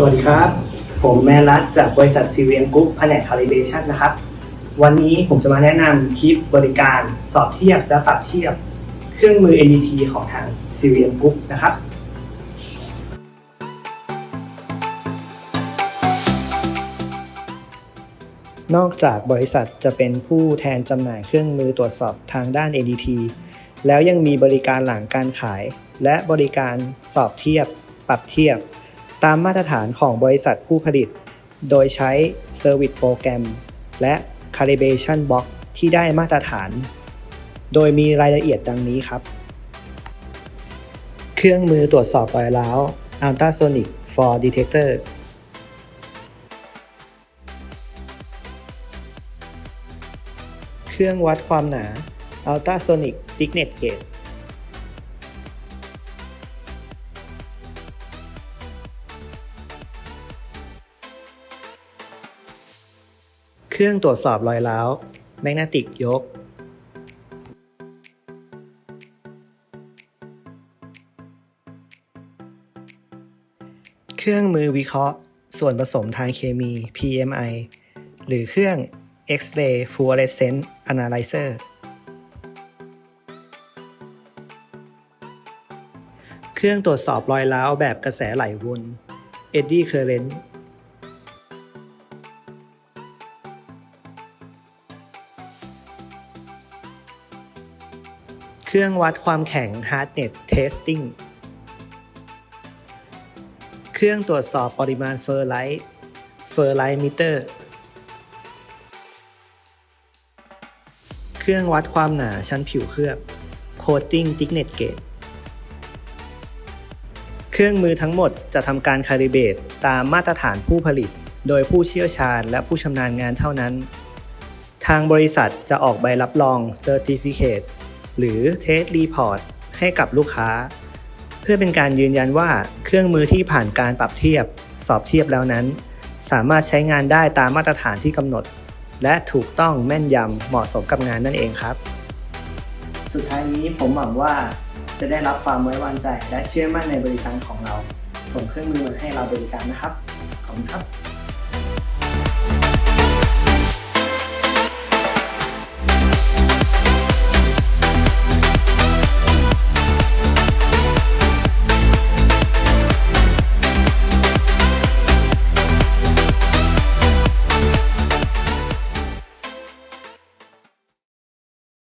สวัสดีครับ ผมแมรัตจากบริษัทซีเวียนกรุ๊ปแผนก calibration นะครับ วันนี้ผมจะมาแนะนำคลิปบริการสอบเทียบและปรับเทียบ เครื่องมือ NDT ของทางซีเวียนกรุ๊ปนะครับ นอกจากบริษัทจะเป็นผู้แทนจำหน่ายเครื่องมือตรวจสอบทางด้าน NDT แล้วยังมีบริการหลังการขาย และบริการสอบเทียบ ปรับเทียบ ตามมาตรฐานของบริษัทผู้ผลิต โดยใช้ Service Program และ Calibration Box ที่ได้มาตรฐาน โดยมีรายละเอียดดังนี้ครับ เครื่องมือตรวจสอบรอยร้าว Ultrasonic for Detector เครื่องวัดความหนา Ultrasonic Thickness Gauge เครื่องตรวจสอบรอยร้าว Magnetic Yoke เครื่องมือวิเคราะห์ ส่วนผสมทางเคมี PMI หรือเครื่อง X-ray Fluorescence Analyzer เครื่องตรวจสอบรอยร้าวแบบกระแสไหลวน Eddy Current เครื่องวัดความแข็ง Hardness Testing เครื่องตรวจสอบปริมาณเฟอร์ไลท์เฟอร์ไลท์มิเตอร์เครื่องวัดความหนาชั้นผิวเคลือบ Coating Thickness Gauge เครื่องมือทั้งหมดจะทำการคาลิเบตตามมาตรฐานผู้ผลิต โดยผู้เชี่ยวชาญและผู้ชำนาญงานเท่านั้น ทางบริษัทจะออกใบรับรอง Certificate หรือ Test Report ให้กับลูกค้า เพื่อเป็นการยืนยันว่าเครื่องมือที่ผ่านการปรับเทียบ สอบเทียบแล้วนั้น สามารถใช้งานได้ตามมาตรฐานที่กำหนด และถูกต้องแม่นยำเหมาะสมกับงานนั่นเองครับ สุดท้ายนี้ผมหวังว่าจะได้รับความไว้วางใจ และเชื่อมั่นในบริการของเรา ส่งเครื่องมือมาให้เราบริการนะครับ ขอบคุณครับ